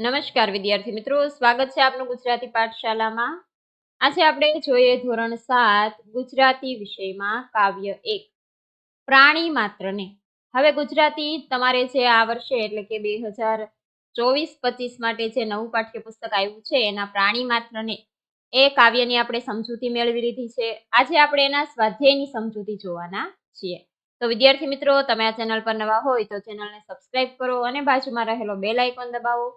નમસ્કાર વિદ્યાર્થી મિત્રો, સ્વાગત છે આપનું ગુજરાતી પાઠશાલામાં આજે આપણે જોઈએ ધોરણ સાત, ગુજરાતી વિષયમાં કાવ્ય એક, પ્રાણી માત્રને. હવે ગુજરાતી તમારે જે આ વર્ષે એટલે કે બે હજાર ચોવીસ, પચીસ માટે જે નવું પાઠ્યપુસ્તક આવ્યું છે, એના પ્રાણી માત્રને, એ કાવ્યની આપણે સમજૂતી મેળવી લીધી છે. આજે આપણે એના સ્વાધ્યાયની સમજૂતી જોવાના છીએ. તો વિદ્યાર્થી મિત્રો, તમે આ ચેનલ પર નવા હોય તો ચેનલને સબસ્ક્રાઇબ કરો અને બાજુમાં રહેલો બેલ આઇકોન દબાવો.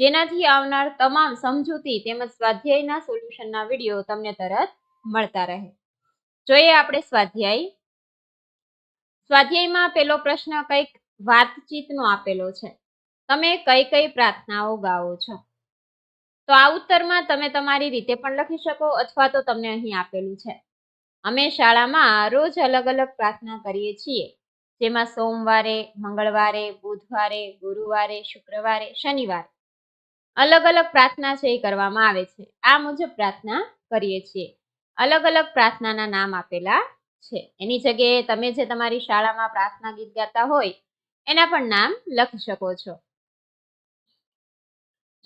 જેનાથી આવનાર તમામ સમજૂતી તેમજ સ્વાધ્યાયના સોલ્યુશનના વીડિયો તમને તરત મળતા રહે. જોઈએ આપણે સ્વાધ્યાય. સ્વાધ્યાયમાં પેલો પ્રશ્ન કંઈક વાતચીતનો આપેલો છે. તમે કઈ કઈ પ્રાર્થનાઓ ગાઓ છો? તો આ ઉત્તરમાં તમે તમારી રીતે પણ લખી શકો અથવા તો તમને અહીં આપેલું છે. અમે શાળામાં રોજ અલગ અલગ પ્રાર્થના કરીએ છીએ. જેમાં સોમવારે, મંગળવારે, બુધવારે, ગુરુવારે, શુક્રવારે, શનિવારે. અલગ અલગ પ્રાર્થના છે એ કરવામાં આવે છે. આ મુજબ પ્રાર્થના કરીએ છીએ. અલગ અલગ પ્રાર્થનાના નામ આપેલા છે. એની જગ્યાએ તમે જે તમારી શાળામાં પ્રાર્થના ગીત ગાતા હોય, એના પણ નામ લખી શકો છો.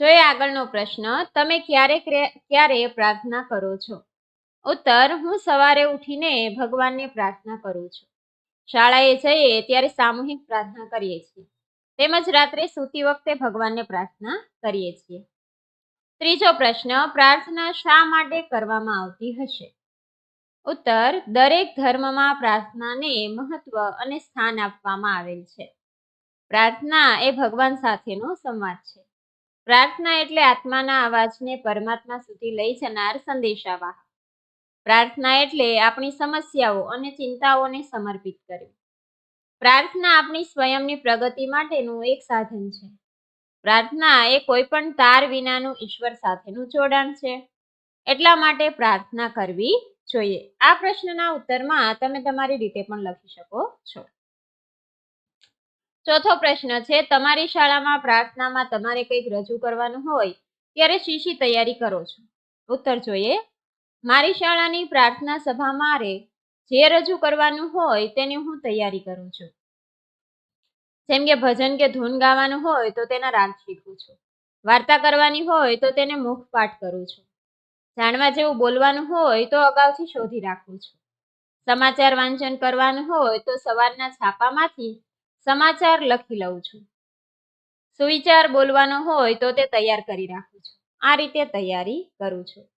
જોઈએ આગળનો પ્રશ્ન, તમે ક્યારે ક્યારે પ્રાર્થના કરો છો? ઉત્તર, હું સવારે ઉઠીને ભગવાનને પ્રાર્થના કરું છું. શાળાએ જઈએ ત્યારે સામૂહિક પ્રાર્થના કરીએ છીએ. તેમજ રાત્રે સૂતી વખતે ભગવાનને પ્રાર્થના કરીએ છીએ. ત્રીજો પ્રશ્ન, પ્રાર્થના શા માટે કરવામાં આવતી હશે? ઉત્તર, દરેક ધર્મમાં પ્રાર્થનાને મહત્વ અને સ્થાન આપવામાં આવેલ છે. પ્રાર્થના એ ભગવાન સાથેનો સંવાદ છે. પ્રાર્થના એટલે આત્માના અવાજને પરમાત્મા સુધી લઈ જનાર સંદેશાવાહ પ્રાર્થના એટલે આપણી સમસ્યાઓ અને ચિંતાઓને સમર્પિત કરવી. પ્રાર્થના આપણી સ્વયંની પ્રગતિ માટેનું એક સાધન છે. પ્રાર્થના એ કોઈ પણ તાર વિનાનું ઈશ્વર સાથેનું જોડાણ છે. એટલા માટે પ્રાર્થના કરવી જોઈએ. આ પ્રશ્નના ઉત્તરમાં તમે તમારી રીતે પણ લખી શકો છો. ચોથો પ્રશ્ન છે, તમારી શાળામાં પ્રાર્થનામાં તમારે કંઈક રજૂ કરવાનું હોય, ત્યારે શીશી તૈયારી કરો છો? ઉત્તર જોઈએ. મારી શાળાની પ્રાર્થના સભા મારે જે રજૂ કરવાનું હોય તેની હું તૈયારી કરું છું. જેમ કે ભજન કે ધૂન ગાવાનું હોય તો તેના રાગ શીખું છું. વાર્તા કરવાની હોય તો તેને મુખપાઠ કરું છું. જાણવા જેવું બોલવાનું હોય તો અગાઉથી શોધી રાખું છું. સમાચાર વાંચન કરવાનું હોય તો સવારના છાપામાંથી સમાચાર લખી લઉં છું. સુવિચાર બોલવાનો હોય તો તે તૈયાર કરી રાખું છું. આ રીતે તૈયારી કરું છું.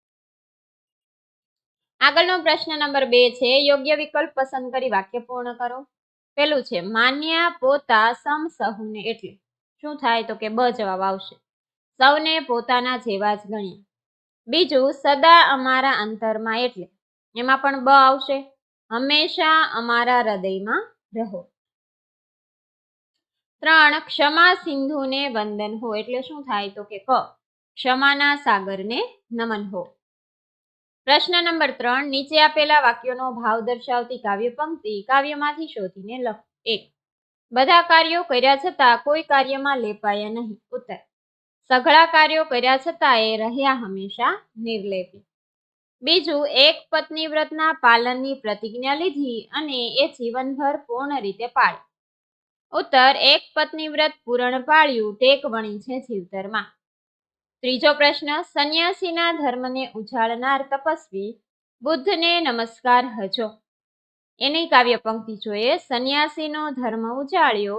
આગળનો પ્રશ્ન નંબર બે છે, યોગ્ય વિકલ્પ પસંદ કરી વાક્ય પૂર્ણ કરો. પેલું છે, માન્યા પોતા સમ સહુને એટલે. શું થાય તો કે બ જવાબ આવશે. સૌને પોતાના જેવા જ ગણ્યા બીજું, સદા અમારા અંતરમાં એટલે. એમાં પણ બ આવશે. હંમેશા અમારા હૃદયમાં રહો. ત્રણ, ક્ષમા સિંધુને વંદન હો એટલે શું થાય તો કે ક. ક્ષમાના સાગરને નમન હો. પ્રશ્ન નંબર ત્રણ, નીચે આપેલા વાક્યોનો ભાવ દર્શાવતી કાવ્ય પંક્તિ કાવ્યમાંથી શોધીને લખ એક, બધા કાર્યો કર્યા છતાં કોઈ કાર્યમાં લેપાયા નહીં. ઉત્તર, સઘળા કાર્યો કર્યા છતાં એ રહ્યા હંમેશા નિર્લેપી. બીજું, એક પત્ની વ્રતના પાલનની પ્રતિજ્ઞા લીધી અને એ જીવનભર પૂર્ણ રીતે પાળી. ઉત્તર, એક પત્ની વ્રત પૂરણ પાળ્યું, ટેક વણી છે જીવતરમાં. ત્રીજો પ્રશ્ન, સંન્યાસીના ધર્મને ઉજાળનાર તપસ્વી બુદ્ધને નમસ્કાર હજો. એની કાવ્ય પંક્તિ જોઈએ, સંન્યાસીનો ધર્મ ઉજાળ્યો,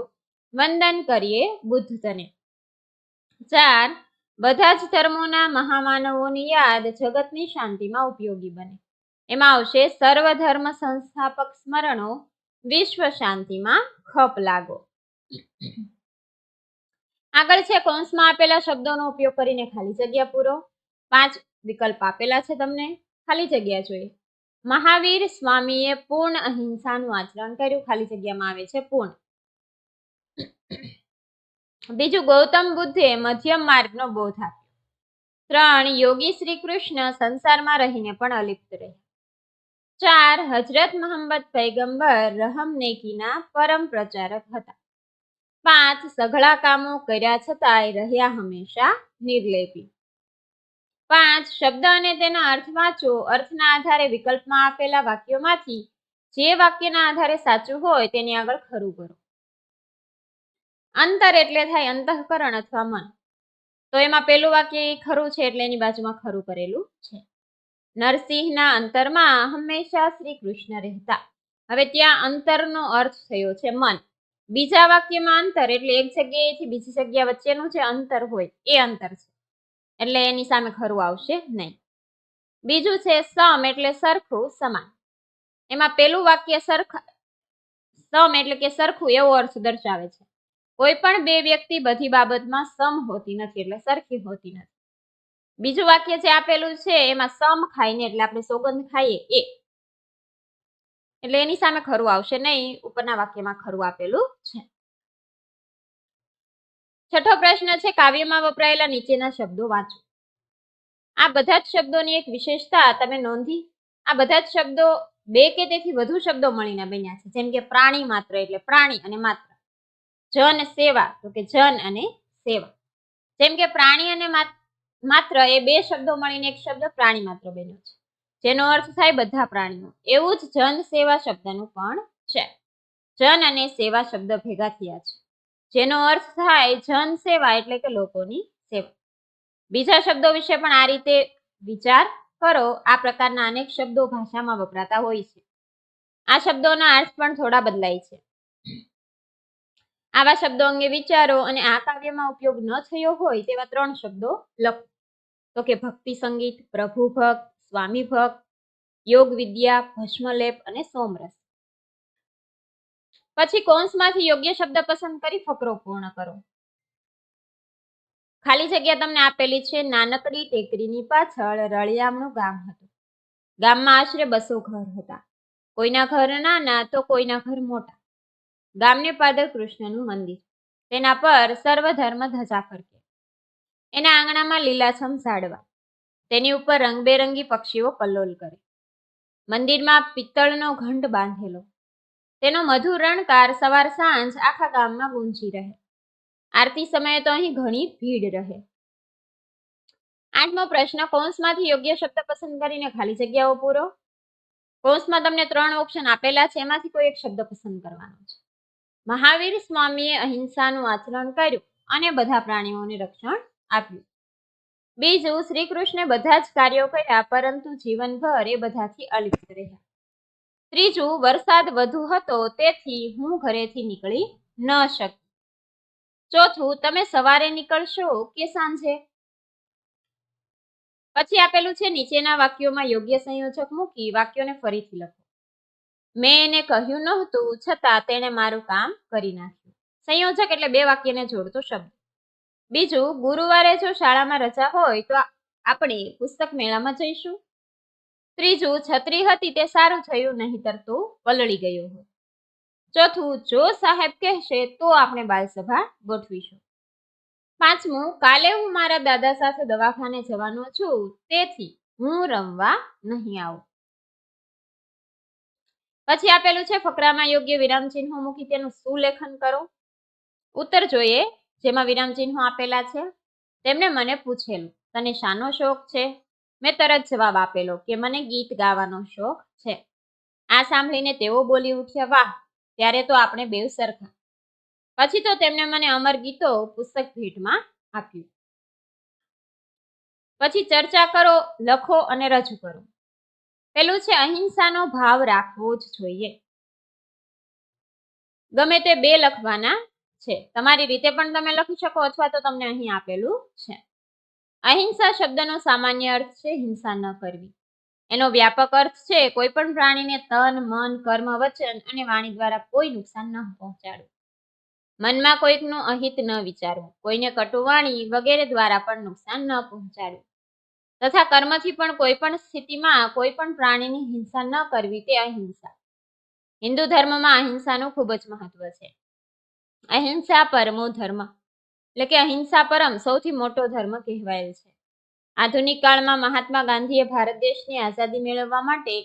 વંદન કરીએ બુદ્ધ તને ચાર, બધા જ ધર્મોના મહામાનવોની યાદ જગતની શાંતિમાં ઉપયોગી બને. એમાં આવશે, સર્વ ધર્મ સંસ્થાપક સ્મરણો વિશ્વ શાંતિમાં ખપ લાગો. આગળ છે કૌંસમાં આપેલા શબ્દોનો ઉપયોગ કરીને ખાલી જગ્યા પૂરો. પાંચ વિકલ્પ આપેલા છે તમને. ખાલી જગ્યા જોઈએ. મહાવીર સ્વામીએ પૂર્ણ અહિંસાનું આચરણ કર્યું. ખાલી જગ્યામાં આવે છે પૂર્ણ. બીજું ગૌતમ બુદ્ધે મધ્યમ માર્ગનો બોધ આપ્યો. ત્રણ, યોગી શ્રી કૃષ્ણ સંસારમાં રહીને પણ અલિપ્ત રહ્યા. ચાર હજરત મોહમ્મદ પૈગંબર રહમ નેકીના પરમ પ્રચારક હતા. પાંચ સઘળા કામો કર્યા છતાંય રહ્યા હંમેશા નિર્લેપી. પાંચ શબ્દ અને તેના અર્થ વાંચો. અર્થના આધારે વિકલ્પમાં આપેલા વાક્યોમાંથી જે વાક્યના આધારે સાચું હોય તેની આગળ ખરું કરો અંતર એટલે થાય અંતઃકરણ અથવા મન. તો એમાં પેલું વાક્ય એ ખરું છે એટલે એની બાજુમાં ખરું કરેલું છે. નરસિંહના અંતરમાં હંમેશા શ્રી કૃષ્ણ રહેતા. હવે ત્યાં અંતરનો અર્થ થયો છે મન. બીજા વાક્યમાં અંતર એટલે એક જગ્યાએથી બીજી જગ્યા વચ્ચેનું જે અંતર હોય, એ અંતર છે. એટલે એની સામે ખરું આવશે નહીં. બીજું છે સમ એટલે સરખું સમાન. એમાં પેલું વાક્ય સરખા, સમ એટલે કે સરખું એવો અર્થ દર્શાવે છે. કોઈ પણ બે વ્યક્તિ બધી બાબતમાં સમ હોતી નથી એટલે સરખી હોતી નથી. બીજું વાક્ય જે આપેલું છે એમાં સમ ખાઈને એટલે આપણે સોગંદ ખાઈએ એ. એટલે એની સામે ખરું આવશે નહીં, ઉપરના વાક્યમાં ખરું આપેલું છે. છઠ્ઠો પ્રશ્ન છે, કાવ્યમાં વપરાયેલા નીચેના શબ્દો વાંચો. આ બધા જ શબ્દોની એક વિશેષતા તમે નોંધી, આ બધા જ શબ્દો બે કે તેથી વધુ શબ્દો મળીને બન્યા છે. જેમ કે પ્રાણી માત્ર એટલે પ્રાણી અને માત્ર. જન સેવા, તો કે જન અને સેવા. જેમ કે પ્રાણી અને માત્ર એ બે શબ્દો મળીને એક શબ્દ પ્રાણી માત્ર બન્યો છે. જેનો અર્થ થાય બધા પ્રાણીઓ. એવું જ જન સેવા શબ્દનું પણ છે. જન અને સેવા શબ્દ ભેગા થયા છે. જેનો અર્થ થાય જન સેવા એટલે કે લોકોની સેવા. બીજા શબ્દો વિશે પણ આ રીતે વિચાર કરો. આ પ્રકારના અનેક શબ્દો ભાષામાં વપરાતા હોય છે. આ શબ્દોના અર્થ પણ થોડા બદલાય છે. આવા શબ્દો અંગે વિચારો અને આ કાવ્યમાં ઉપયોગ ન થયો હોય તેવા ત્રણ શબ્દો લખો. તો કે ભક્તિ સંગીત પ્રભુ ભક્ત સ્વામી ભક્ત, યોગ વિદ્યા, ભસ્મલેપ અને સોમરસ. પછી કૌંસમાંથી યોગ્ય શબ્દ પસંદ કરી ફકરો પૂર્ણ કરો. ખાલી જગ્યા તમને આપેલી છે નાનકડી ટેકરીની પાછળ રળિયામણું ગામ હતું. ગામમાં આશરે બસો ઘર હતા. કોઈના ઘર નાના તો કોઈના ઘર મોટા. ગામને પાદર કૃષ્ણનું મંદિર. તેના પર સર્વધર્મ ધજા ફરકે. એના આંગણામાં લીલાછમ ઝાડવા. તેની ઉપર રંગબેરંગી પક્ષીઓ કલ્લોલ કરે. મંદિરમાં પિત્તળનો ઘંટ બાંધેલો. તેનો મધુર રણકાર સવાર સાંજ આખા ગામમાં ગુંજી રહે. આરતી સમયે તો અહીં ઘણી ભીડ રહે. આઠમો પ્રશ્ન, કૌંસમાંથી યોગ્ય શબ્દ પસંદ કરીને ખાલી જગ્યાઓ પૂરો. કૌંસમાં તમને ત્રણ ઓપ્શન આપેલા છે, એમાંથી કોઈ એક શબ્દ પસંદ કરવાનો છે. મહાવીર સ્વામીએ અહિંસાનું આચરણ કર્યું અને બધા પ્રાણીઓને રક્ષણ આપ્યું. બીજું શ્રી કૃષ્ણે બધા જ કાર્યો કર્યા, પરંતુ જીવનભર એ બધાથી અલિપ્ત રહ્યા. ત્રીજું, વરસાદ વધુ હતો, તેથી હું ઘરેથી નીકળી ન શકી. ચોથું, તમે સવારે નીકળશો કે સાંજે? પછી આપેલું છે, નીચેના વાક્યોમાં યોગ્ય સંયોજક મૂકી વાક્યોને ફરીથી લખો. મેં એને કહ્યું નહોતું, છતાં તેણે મારું કામ કરી નાખ્યું. સંયોજક એટલે બે વાક્યને જોડતો શબ્દ. બીજું, ગુરુવારે જો શાળામાં રજા હોય તો આપણે પુસ્તક મેળામાં જઈશું. ત્રીજું, છત્રી હતી તે સારું થયું નહીતર તો પલળી ગયું હોય ચોથું, જો સાહેબ કહેશે તો આપણે બાલસભા ગોઠવીશું. પાંચમું, કાલે હું મારા દાદા સાથે દવાખાને જવાનો છું, તેથી હું રમવા નહીં આવું. પછી આપેલું છે, ફકરામાં યોગ્ય વિરામ ચિહ્નો મૂકી તેનું સુલેખન કરો. ઉત્તર જોઈએ જેમાં વિરામ ચિહ્નો આપેલા છે? તેમણે મને પૂછેલું, તને શાનો શોખ છે? મેં તરત જવાબ આપેલો, કે મને ગીત ગાવાનો શોખ છે. આ સાંભળીને તેઓ બોલી ઉઠ્યા, વાહ, ત્યારે તો આપણે બેવ સરખા. પછી તો તેમણે મને અમર ગીતો પુસ્તક ભેટમાં આપ્યું. પછી ચર્ચા કરો, લખો અને રજૂ કરો. પેલું છે, અહિંસાનો ભાવ રાખવો જ જોઈએ. ગમે તે બે લખવાના છે. તમારી રીતે પણ તમે લખી શકો અથવા તો તમને અહીં આપેલું છે. અહિંસા શબ્દનો સામાન્ય અર્થ છે હિંસા ન કરવી. એનો વ્યાપક અર્થ છે કોઈ પણ પ્રાણીને તન, મન, કર્મ, વચન અને વાણી દ્વારા કોઈ નુકસાન ન પહોંચાડવું. મનમાં કોઈકનું અહિત ન વિચારવું. કોઈને કટુવાણી વગેરે દ્વારા પણ નુકસાન ન પહોંચાડવું. તથા કર્મથી પણ કોઈ પણ સ્થિતિમાં કોઈ પણ પ્રાણીની હિંસા ન કરવી તે અહિંસા. હિન્દુ ધર્મમાં અહિંસાનું ખૂબ જ મહત્વ છે. અહિંસા પરમો ધર્મ. એટલે કે અહિંસા પરમ સૌથી મોટો ધર્મ કહેવાયેલ છે. આધુનિક કાળમાં મહાત્મા ગાંધીએ ભારત દેશની આઝાદી મેળવવા માટે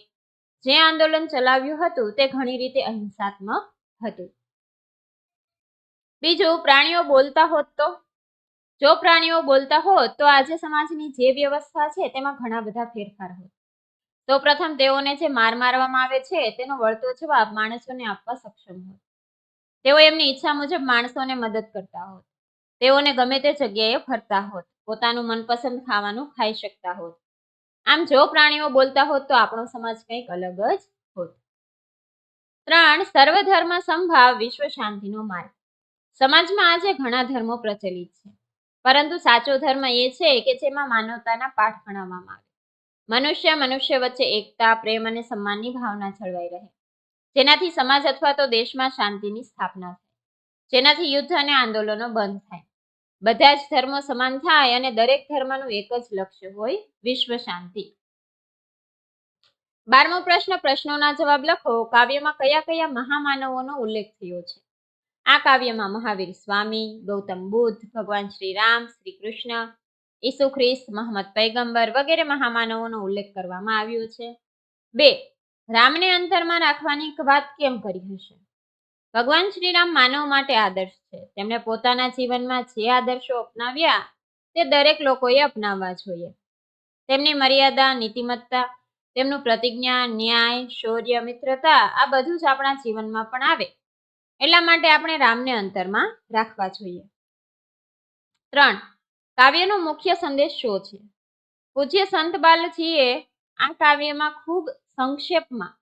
જે આંદોલન ચલાવ્યું હતું તે ઘણી રીતે અહિંસાત્મક હતું. બીજું, પ્રાણીઓ બોલતા હોત તો? જો પ્રાણીઓ બોલતા હોત તો આજે સમાજની જે વ્યવસ્થા છે તેમાં ઘણા બધા ફેરફાર હોત તો પ્રથમ તેઓને જે માર મારવામાં આવે છે તેનો વળતો જવાબ માણસોને આપવા સક્ષમ હોત તેઓ એમની ઈચ્છા મુજબ માણસોને મદદ કરતા હોત. તેઓને ગમે તે જગ્યાએ ફરતા હોત, પોતાનું મનપસંદ ખાવાનું ખાઈ શકતા હોત. આમ જો પ્રાણીઓ બોલતા હોત તો આપણો સમાજ કંઈક અલગ જ હોત. ત્રણ સર્વધર્મ સંભાવ વિશ્વ શાંતિનો માર્ગ. સમાજમાં આજે ઘણા ધર્મો પ્રચલિત છે. પરંતુ સાચો ધર્મ એ છે કે જેમાં માનવતાના પાઠ ભણાવવામાં આવે. મનુષ્ય મનુષ્ય વચ્ચે એકતા, પ્રેમ અને સન્માનની ભાવના જળવાઈ રહે. જેનાથી સમાજ અથવા તો દેશમાં શાંતિની સ્થાપના થાય. જેનાથી યુદ્ધ અને આંદોલનો બંધ થાય. બધા જ ધર્મો સમાન થાય અને દરેક ધર્મનું એક જ લક્ષ્ય હોય વિશ્વ શાંતિ. બારમો પ્રશ્ન, પ્રશ્નોના જવાબ લખો. કાવ્યમાં કયા કયા મહામાનવોનો ઉલ્લેખ થયો છે? આ કાવ્યમાં મહાવીર સ્વામી, ગૌતમ બુદ્ધ, ભગવાન શ્રી રામ શ્રી કૃષ્ણ ઈસુ ખ્રિસ્ત મોહમ્મદ પૈગંબર વગેરે મહામાનવોનો ઉલ્લેખ કરવામાં આવ્યો છે. બે રામને અંતરમાં રાખવાની વાત કેમ કરી હશે? ભગવાન શ્રી રામ માનવ માટે આદર્શ છે. તેમણે પોતાના જીવનમાં જે આદર્શો અપનાવ્યા તે દરેક લોકોએ અપનાવવા જોઈએ. તેમની મર્યાદા, નીતિમત્તા, તેમનું પ્રતિજ્ઞા, ન્યાય, શૌર્ય, મિત્રતા આ બધું જ આપણા જીવનમાં પણ આવે. એટલા માટે આપણે રામને અંતરમાં રાખવા જોઈએ. ત્રણ, કાવ્યનો મુખ્ય સંદેશ શું છે? પૂજ્ય સંત બાલજીએ આ કાવ્યમાં ખૂબ સંક્ષેપમાં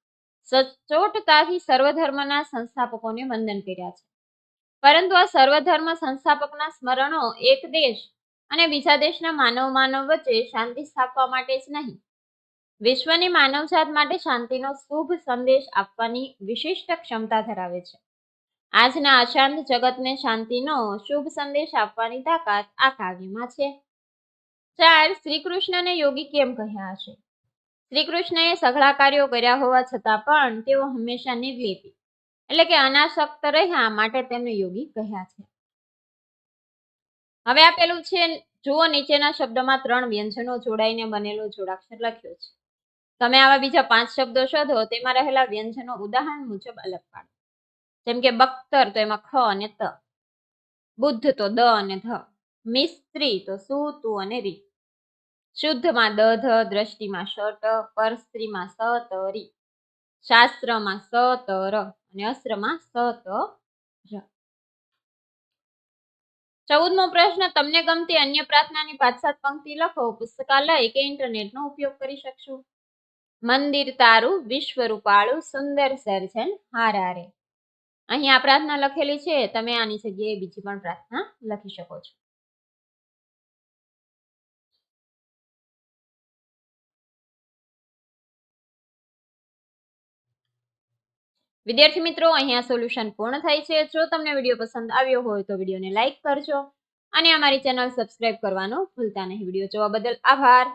સચોટતાથી સર્વધર્મના સંસ્થાપકોને વંદન કર્યા છે. પરંતુ આ સર્વધર્મ સંસ્થાપકના સ્મરણો એક દેશ અને બીજા દેશના માનવ માનવ વચ્ચે શાંતિ સ્થાપવા માટે જ નહીં. વિશ્વની માનવજાત માટે શાંતિનો શુભ સંદેશ આપવાની વિશિષ્ટ ક્ષમતા ધરાવે છે. આજના અશાંત જગતને શાંતિનો શુભ સંદેશ આપવાની તાકાત આ કાવ્યમાં છે. ચાર શ્રી કૃષ્ણને યોગી કેમ કહ્યા હશે? શ્રી કૃષ્ણએ સઘળા કાર્યો કર્યા હોવા છતાં પણ તેઓ હંમેશા નિર્લેપી. એટલે કે અનાશક્ત રહ્યા માટે તેમને યોગી કહ્યા છે. હવે આપેલું છે, જુઓ નીચેના શબ્દમાં ત્રણ વ્યંજનો જોડાઈને બનેલો જોડાક્ષર લખ્યો છે. તમે આવા બીજા પાંચ શબ્દો શોધો, તેમાં રહેલા વ્યંજનો ઉદાહરણ મુજબ અલગ પાડો. જેમ કે બખ્તર તો એમાં ખ અને ત. બુદ્ધ તો દ અને ધ. મિસ્ત્રી તો સુ, તુ અને રી. શુદ્ધમાં દધ, દ્રષ્ટિમાં શટ પર સ્ત્રીમાં સ શાસ્ત્રમાં સતર અને અસ્ત્રમાં સત ચૌદમો પ્રશ્ન, તમને ગમતી અન્ય પ્રાર્થનાની પાંચ સાત પંક્તિ લખો. પુસ્તકાલય કે ઇન્ટરનેટનો ઉપયોગ કરી શકશો. મંદિર તારું, વિશ્વ રૂપાળું, સુંદર સર્જન, હારારે. અહીંયા પ્રાર્થના લખેલી છે. તમે આની જગ્યાએ બીજી પણ પ્રાર્થના લખી શકો છો. વિદ્યાર્થી મિત્રો અહીંયા સોલ્યુશન પૂર્ણ થાય છે. જો તમને વીડિયો પસંદ આવ્યો હોય તો વિડીયોને લાઈક કરજો અને અમારી ચેનલ સબસ્ક્રાઇબ કરવાનું ભૂલતા નહીં. વીડિયો જોવા બદલ આભાર.